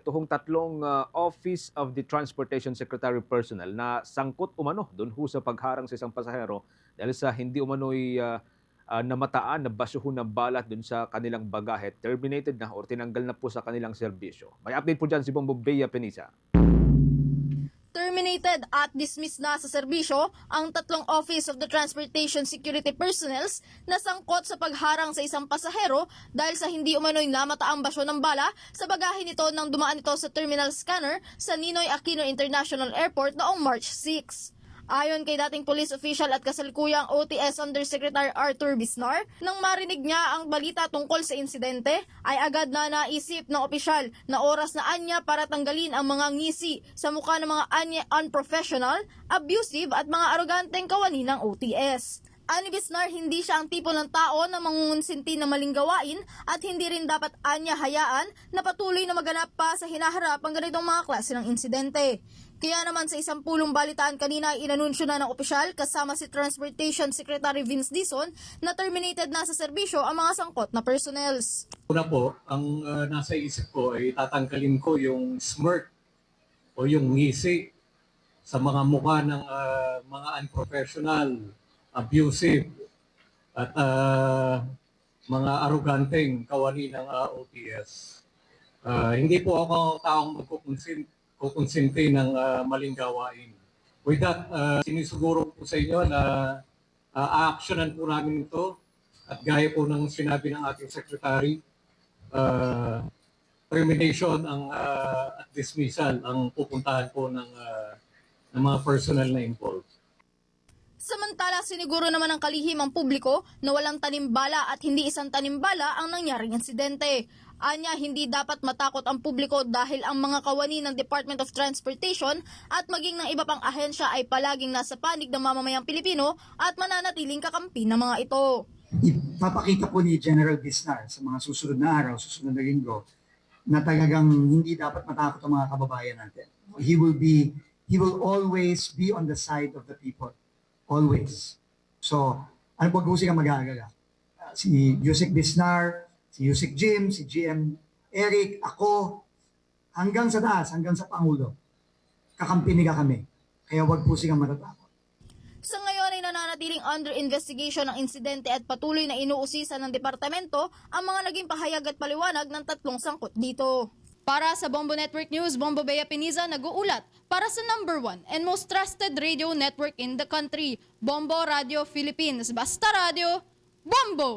Tuhong tatlong ah, Office of the Transportation Secretary personnel na sangkot umano doon ho sa pagharang sa isang pasahero dahil sa hindi umano'y ah, ah, namataan na basyuhon ng balat doon sa kanilang bagahe. Terminated na or tinanggal na po sa kanilang serbisyo. May update po dyan si Bombo Bea Penisa. Terminated at dismissed na sa serbisyo ang tatlong Office of the Transportation Security Personnels na sangkot sa pagharang sa isang pasahero dahil sa hindi umano'y namataang basyo ng bala sa bagahe nito nang dumaan ito sa terminal scanner sa Ninoy Aquino International Airport noong March 6. Ayon kay dating police official at kasalukuyang OTS Undersecretary Arthur Bisnar, nang marinig niya ang balita tungkol sa insidente, ay agad na naisip ng opisyal na oras na anya para tanggalin ang mga ngisi sa mukha ng mga anya unprofessional, abusive at mga aroganteng kawani ng OTS. Ani Bisnar, hindi siya ang tipo ng tao na mangungunsinti na maling gawain at hindi rin dapat anya hayaan na patuloy na maganap pa sa hinaharap ang ganitong mga klase ng insidente. Kaya naman sa isang pulong balitaan kanina ay inanunsyo na ng opisyal kasama si Transportation Secretary Vince Dizon na terminated na sa serbisyo ang mga sangkot na personnels. Una po, ang uh, nasa isip ko ay tatanggalin ko yung smirk o yung ngisi sa mga mukha ng uh, mga unprofessional, abusive, at uh, mga arroganteng kawani ng uh, OTS. Uh, hindi po ako taong magkukonsin- kukonsinti ng uh, maling gawain. With that, uh, sinisuguro po sa inyo na uh, actionan po namin ito at gaya po ng sinabi ng ating secretary, uh, termination ang uh, at dismissal ang pupuntahan po ng, uh, ng mga personnel na involved. Samantala, siniguro naman ng kalihim ang publiko na walang tanimbala at hindi isang tanimbala ang nangyaring insidente. Anya, hindi dapat matakot ang publiko dahil ang mga kawani ng Department of Transportation at maging ng iba pang ahensya ay palaging nasa panig ng mamamayang Pilipino at mananatiling kakampi ng mga ito. ipapakita po ni General Bisnar sa mga susunod na araw, susunod na linggo, na talagang hindi dapat matakot ang mga kababayan natin. He will be, he will always be on the side of the people. Always. So, ano po sila mag-aalala? Uh, si Yusek Bisnar, si Yusek Jim, si GM Eric, ako, hanggang sa taas, hanggang sa Pangulo, kakampi nila kami. Kaya wag po silang matatakot. Sa ngayon ay nananatiling under investigation ang insidente at patuloy na inuusisan ng departamento ang mga naging pahayag at paliwanag ng tatlong sangkot dito. Para sa Bombo Network News, Bombo Bea Piniza nag-uulat para sa number one and most trusted radio network in the country, Bombo Radio Philippines. Basta Radio, Bombo!